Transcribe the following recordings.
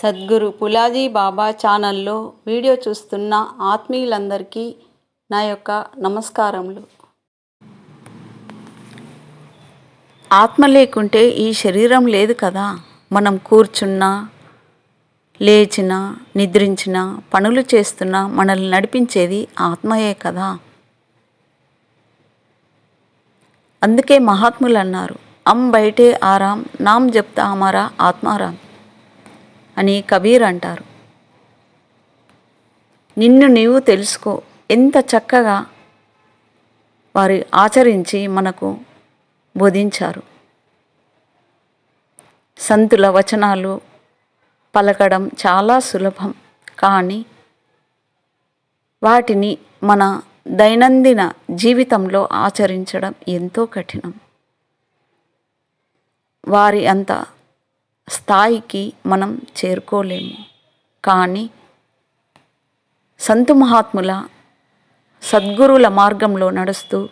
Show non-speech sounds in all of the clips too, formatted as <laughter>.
సద్గురు పులాజీ బాబా ఛానల్లో వీడియో చూస్తున్న ఆత్మీయులందరికీ నా యొక్క నమస్కారములు. ఆత్మ లేకుంటే ఈ శరీరం లేదు కదా. మనం కూర్చున్నా లేచినా నిద్రించిన పనులు చేస్తున్నా మనల్ని నడిపించేది ఆత్మయే కదా. అందుకే మహాత్ములు అన్నారు అమ్ బయటే ఆరాం నామ్ జప్తా అమారా ఆత్మారాం. అని కబీర్ అంటారు. నిన్ను నీవు తెలుసుకో. ఎంత చక్కగా వారి ఆచరించి మనకు బోధించారు. సంతుల వచనాలు పలకడం చాలా సులభం. కానీ వాటిని మన దైనందిన జీవితంలో ఆచరించడం ఎంతో కఠినం. వారి అంత స్థాయికి మనం చేరుకోలేము. కానీ సంతు మహాత్ముల సద్గురుల మార్గంలో నడుస్తూ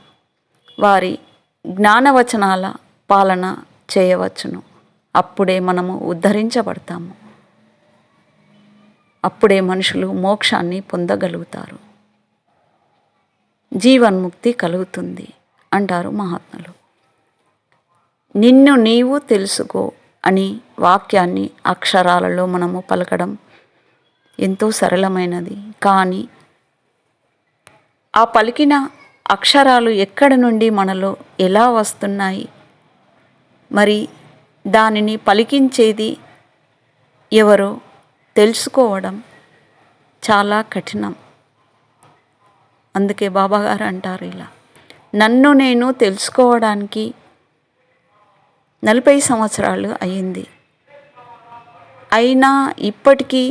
వారి జ్ఞానవచనాల పాలన చేయవచ్చును. అప్పుడే మనము ఉద్ధరించబడతాము. అప్పుడే మనుషులు మోక్షాన్ని పొందగలుగుతారు. జీవన్ముక్తి కలుగుతుంది అంటారు మహాత్ములు. నిన్ను నీవు తెలుసుకో అని వాక్యాన్ని అక్షరాలలో మనము పలకడం ఎంతో సరళమైనది. కానీ ఆ పలికిన అక్షరాలు ఎక్కడి నుండి మనలో ఎలా వస్తున్నాయి? మరి దానిని పలికించేది ఎవరో తెలుసుకోవడం చాలా కఠినం. అందుకే బాబాగారు అంటారు ఇలా నన్ను నేను తెలుసుకోవడానికి నలభై సంవత్సరాలు అయ్యింది. అయినా ఇప్పటికీ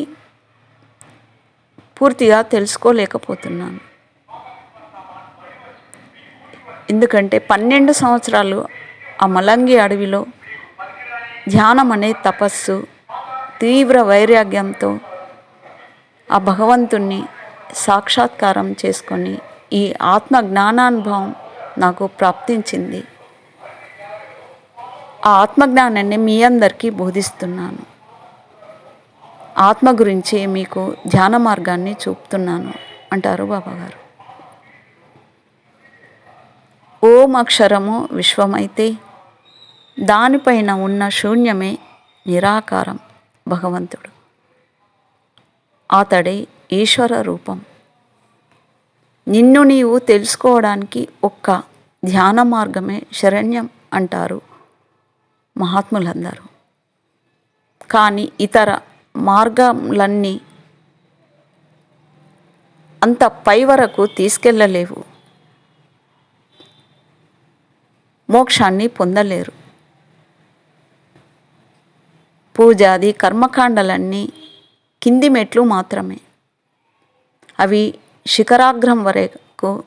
పూర్తిగా తెలుసుకోలేకపోతున్నాను. ఎందుకంటే పన్నెండు సంవత్సరాలు ఆ మలంగి అడవిలో ధ్యానం అనే తపస్సు తీవ్ర వైరాగ్యంతో ఆ భగవంతుణ్ణి సాక్షాత్కారం చేసుకొని ఈ ఆత్మ జ్ఞానానుభవం నాకు ప్రాప్తించింది. ఆ ఆత్మజ్ఞానాన్ని మీ అందరికీ బోధిస్తున్నాను. ఆత్మ గురించి మీకు ధ్యాన మార్గాన్ని చూపుతున్నాను అంటారు బాబాగారు. ఓం అక్షరము విశ్వమైతే దానిపైన ఉన్న శూన్యమే నిరాకారం భగవంతుడు. అతడే ఈశ్వర రూపం. నిన్ను నీవు తెలుసుకోవడానికి ఒక్క ధ్యాన మార్గమే శరణ్యం అంటారు మహాత్ములందరూ. కానీ ఇతర మార్గములన్నీ అంత పై వరకు తీసుకెళ్ళలేవు మోక్షాన్ని పొందలేరు. పూజాది కర్మకాండలన్నీ కింది మెట్లు మాత్రమే. అవి శిఖరాగ్రం వరకు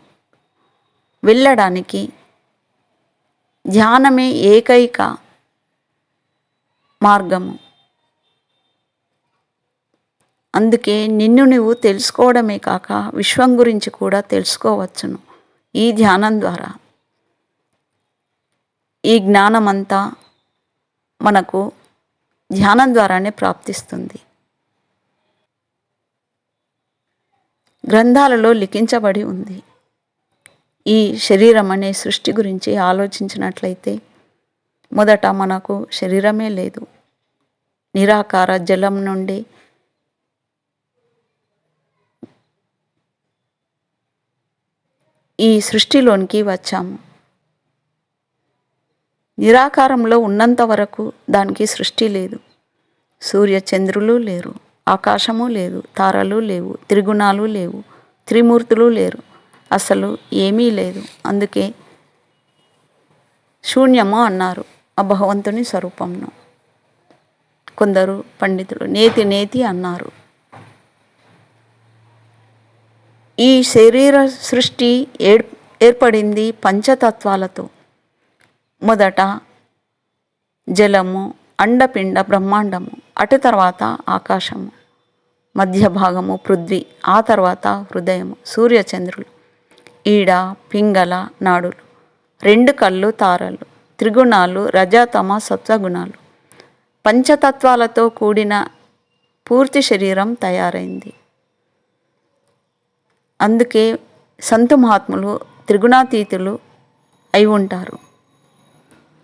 వెళ్ళడానికి ధ్యానమే ఏకైక మార్గము. అందుకే నిన్ను నువ్వు తెలుసుకోవడమే కాక విశ్వం గురించి కూడా తెలుసుకోవచ్చును ఈ ధ్యానం ద్వారా. ఈ జ్ఞానమంతా మనకు ధ్యానం ద్వారానే ప్రాప్తిస్తుంది. గ్రంథాలలో లిఖించబడి ఉంది. ఈ శరీరం అనే సృష్టి గురించి ఆలోచించినట్లయితే మొదట మనకు శరీరమే లేదు. నిరాకార జలం నుండి ఈ సృష్టిలోనికి వచ్చాము నిరాకారంలో ఉన్నంత వరకు దానికి సృష్టి లేదు. సూర్య చంద్రులు లేరు. ఆకాశము లేదు. తారలు లేవు. త్రిగుణాలు లేవు. త్రిమూర్తులు లేరు. అసలు ఏమీ లేదు. అందుకే శూన్యము అన్నారు. ఆ భగవంతుని స్వరూపంను. కొందరు పండితులు నేతి నేతి అన్నారు. ఈ శరీర సృష్టి ఏర్ ఏర్పడింది పంచతత్వాలతో. మొదట జలము అండపిండ బ్రహ్మాండము అటు తర్వాత ఆకాశము మధ్య భాగము పృథ్వీ ఆ తర్వాత హృదయము సూర్యచంద్రులు ఈడ పింగళ నాడులు రెండు కళ్ళు తారలు. త్రిగుణాలు రజతమ సత్వగుణాలు పంచతత్వాలతో కూడిన పూర్తి శరీరం తయారైంది. అందుకే సంతు మహాత్ములు త్రిగుణాతీతులు అయి ఉంటారు.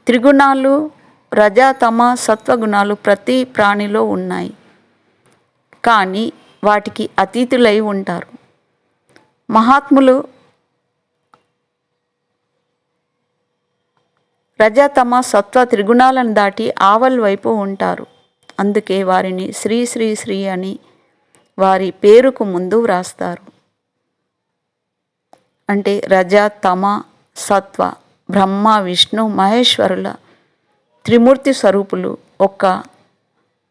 త్రిగుణాలు రజతమ సత్వగుణాలు ప్రతి ప్రాణిలో ఉన్నాయి. కానీ వాటికి అతీతులై ఉంటారు. మహాత్ములు రజ తమ సత్వ త్రిగుణాలను దాటి ఆవల్ వైపు ఉంటారు. అందుకే వారిని శ్రీ శ్రీ శ్రీ అని వారి పేరుకు ముందు వ్రాస్తారు. అంటే రజ తమ సత్వ బ్రహ్మ విష్ణు మహేశ్వరుల త్రిమూర్తి స్వరూపులు ఒక్క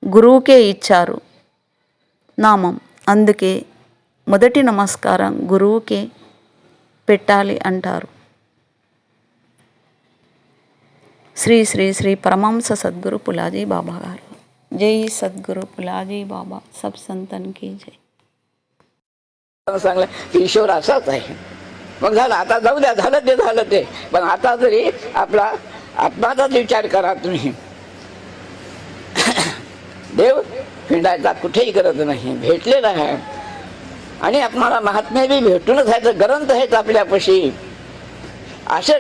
గురువుకే ఇచ్చారు నామం. అందుకే మొదటి నమస్కారం గురువుకే పెట్టాలి అంటారు. శ్రీ శ్రీ శ్రీ పరమహంస సద్గురు పులాజీ బాబా గారు జై సద్గురు పులాజీ बाबा सब संतन की जय चांगलं ईश्वर असाच आहे मग झालं आता जाऊ द्या झालं ते झालं ते पण आता तरी आपला आत्माचाच विचार करा तुम्ही देव फिंडायचा कुठेही करत नाही भेटलेला आहे आणि आपणाला महात्मे बी भेटूनच आहे तर ग्रंथ आहेत आपल्यापाशी असे.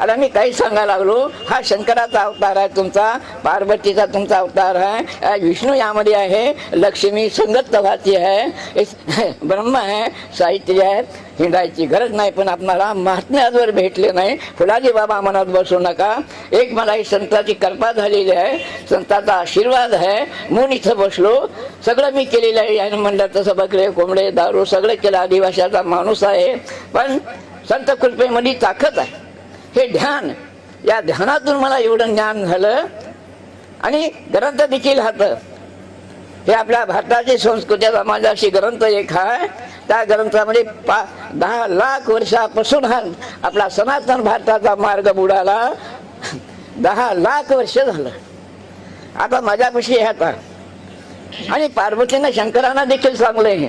आता मी काही सांगायला लागलो. हा शंकराचा अवतार आहे तुमचा पार्वतीचा तुमचा अवतार आहे. विष्णू यामध्ये आहे लक्ष्मी संगत तव्हाची आहे. <laughs> ब्रह्म आहे साहित्य आहे. हिंडायची गरज नाही पण आपणाला महात्मे आजवर भेटले नाही. फुलाजी बाबा मनात बसू नका. एक मला ही संताची कल्पा झालेली आहे. संताचा आशीर्वाद आहे. म्हणून इथं बसलो. सगळं मी केलेलं आहे. यानं म्हणलं तसं बकरे कोंबडे दारू सगळं केलं. आदिवाशाचा माणूस आहे. पण संत कृपेमध्ये ताकद आहे. हे ध्यान या ध्यानातून मला एवढं ज्ञान झालं. आणि ग्रंथ देखील हात हे आपल्या भारताची संस्कृती समाजाशी ग्रंथ एक आहे. त्या ग्रंथामध्ये पा दहा लाख वर्षापासून हा आपला सनातन भारताचा मार्ग बुडाला. दहा लाख वर्ष झालं. आता माझ्यापाशी आता. आणि पार्वतीनं शंकरांना देखील सांगलं हे.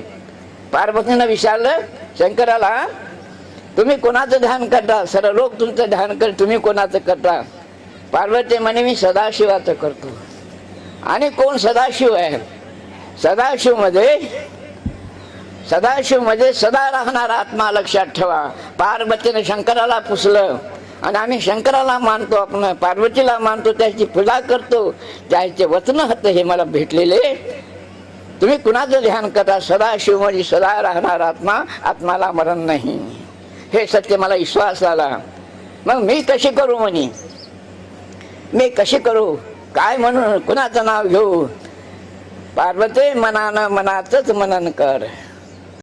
पार्वतीनं विचारलं शंकराला तुम्ही कोणाचं ध्यान करता? सर्व लोक तुमचं ध्यान कर तुम्ही कोणाचं करता? पार्वती म्हणे मी सदाशिवाचं करतो. आणि कोण सदाशिव आहे? सदाशिवमध्ये सदाशिव म्हणजे सदा राहणारा आत्मा लक्षात ठेवा. पार्वतीने शंकराला पुसलं आणि आम्ही शंकराला मानतो आपण पार्वतीला मानतो त्याची पूजा करतो. त्याचे वचन हत हे मला भेटलेले. तुम्ही कुणाचं ध्यान करता? सदाशिव म्हणजे सदा राहणारा आत्मा आत्माला मरण नाही. हे सत्य मला विश्वास आला. मग मी कशी करू म्हणे? मी कशी करू? काय म्हणून? कुणाचं नाव घेऊ? पार्वती मनानं मनातच मनन कर.